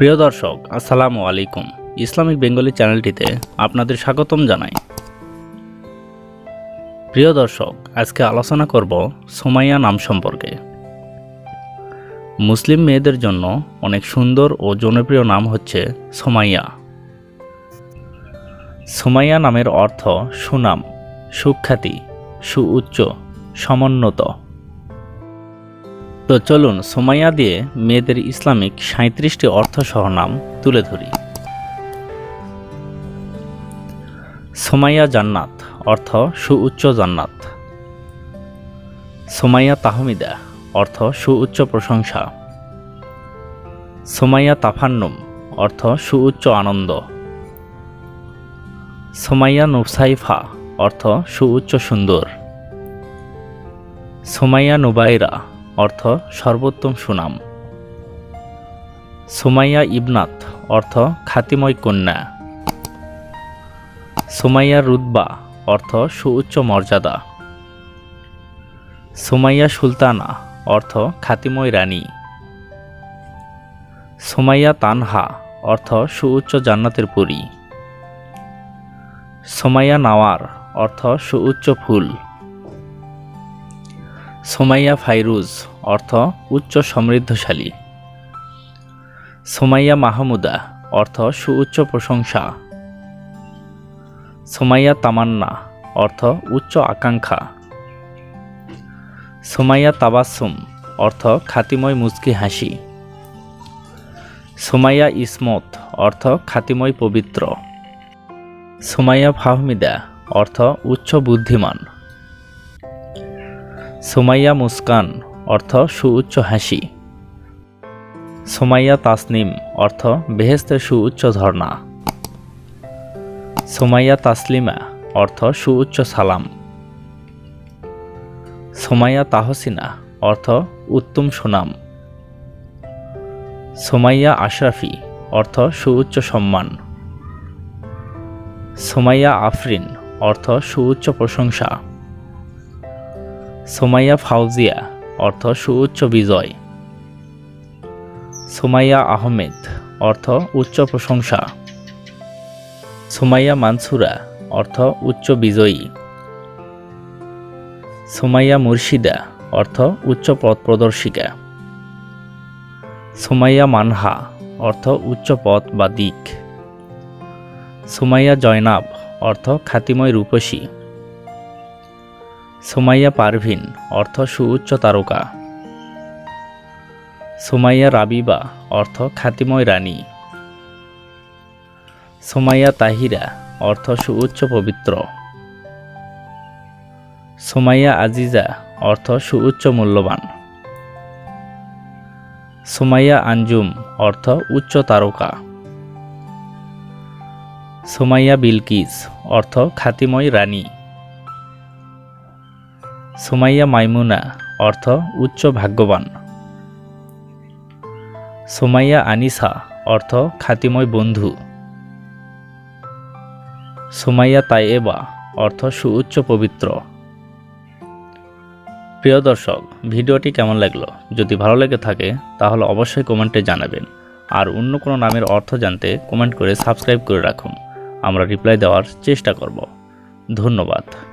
প্রিয় দর্শক, আসসালামু আলাইকুম। ইসলামিক বেঙ্গলি চ্যানেলটিতে আপনাদের স্বাগতম জানাই। প্রিয় দর্শক, আজকে আলোচনা করব সোমাইয়া নাম সম্পর্কে। মুসলিম মেয়েদের জন্য অনেক সুন্দর ও জনপ্রিয় নাম হচ্ছে সোমাইয়া। সোমাইয়া নামের অর্থ সুনাম, সুখ্যাতি, সুউচ্চ, সমুন্নত। তো চলুন সোমাইয়া দিয়ে মেয়েদের ইসলামিক সাঁত্রিশটি অর্থসহ নাম তুলে ধরি। সোমাইয়া জান্নাত, অর্থ সুউচ্চ জান্নাত। সোমাইয়া তাহমিদা, অর্থ সুউচ্চ প্রশংসা। সোমাইয়া তাফান্নুম, অর্থ সুউচ্চ আনন্দ। সোমাইয়া নুসাইফা, অর্থ সুউচ্চ সুন্দর। সোমাইয়া নুবাইরা অর্থ সর্বোত্তম সুনাম। সুমাইয়া ইবনাত অর্থ খাতিময় কন্যা। সুমাইয়া রুদবা অর্থ সুউচ্চ মর্যাদা। সুমাইয়া সুলতানা অর্থ খাতিময় রানী। সুমাইয়া তানহা অর্থ সুউচ্চ জান্নাতের পুরী। সোমাইয়া নাওয়ার অর্থ সুউচ্চ ফুল। সোমাইয়া ফাইরুজ, অর্থ উচ্চ সমৃদ্ধশালী। সোমাইয়া মাহমুদা, অর্থ সুউচ্চ প্রশংসা। সোমাইয়া তামান্না, অর্থ উচ্চ আকাঙ্ক্ষা। সোমাইয়া তাবাসুম অর্থ খাতিময় মুচকি হাসি। সোমাইয়া ইসমত, অর্থ খাতিময় পবিত্র। সোমাইয়া ফাহমিদা, অর্থ উচ্চ বুদ্ধিমান। সোমাইয়া মুস্কান, অর্থ সুউচ্চ হাসি। সোমাইয়া তাসনিম, অর্থ বেহেস্তের সুউচ্চ ঝর্ণা। সোমাইয়া তাসলিমা, অর্থ সুউচ্চ সালাম। সোমাইয়া তাহসিনা, অর্থ উত্তম সুনাম। সোমাইয়া আশরাফি, অর্থ সুউচ্চ সম্মান। সোমাইয়া আফরিন, অর্থ সুউচ্চ প্রশংসা। সোমাইয়া ফাউজিয়া, অর্থ সুউচ্চ বিজয়। সোমাইয়া আহমেদ, অর্থ উচ্চ প্রশংসা। সোমাইয়া মানসুরা, অর্থ উচ্চ বিজয়ী। সোমাইয়া মুর্শিদা, অর্থ উচ্চ পথ প্রদর্শিকা। সোমাইয়া মানহা, অর্থ উচ্চ পথ বা দিক। সোমাইয়া জয়নাব, অর্থ খাতিময় রূপসী। সোমাইয়া পারভিন, অর্থ সুউচ্চ তারকা। সোমাইয়া রাবিবা, অর্থ খাতিময় রানী। সোমাইয়া তাহিরা, অর্থ সুউচ্চ পবিত্র। সোমাইয়া আজিজা, অর্থ সুউচ্চ মূল্যবান। সোমাইয়া আঞ্জুম, অর্থ উচ্চ তারকা। সোমাইয়া বিলকিস, অর্থ খাতিময় রানী। সোমাইয়া মাইমুনা, অর্থ উচ্চ ভাগ্যবান। সোমাইয়া আনিসা, অর্থ খাতিময় বন্ধু। সোমাইয়া তাইয়েবা, অর্থ সুউচ্চ পবিত্র। প্রিয় দর্শক, ভিডিওটি কেমন লাগল? যদি ভালো লেগে থাকে, তাহলে অবশ্যই কমেন্টে জানাবেন। আর অন্য কোনো নামের অর্থ জানতে কমেন্ট করে সাবস্ক্রাইব করে রাখুন। আমরা রিপ্লাই দেওয়ার চেষ্টা করব। ধন্যবাদ।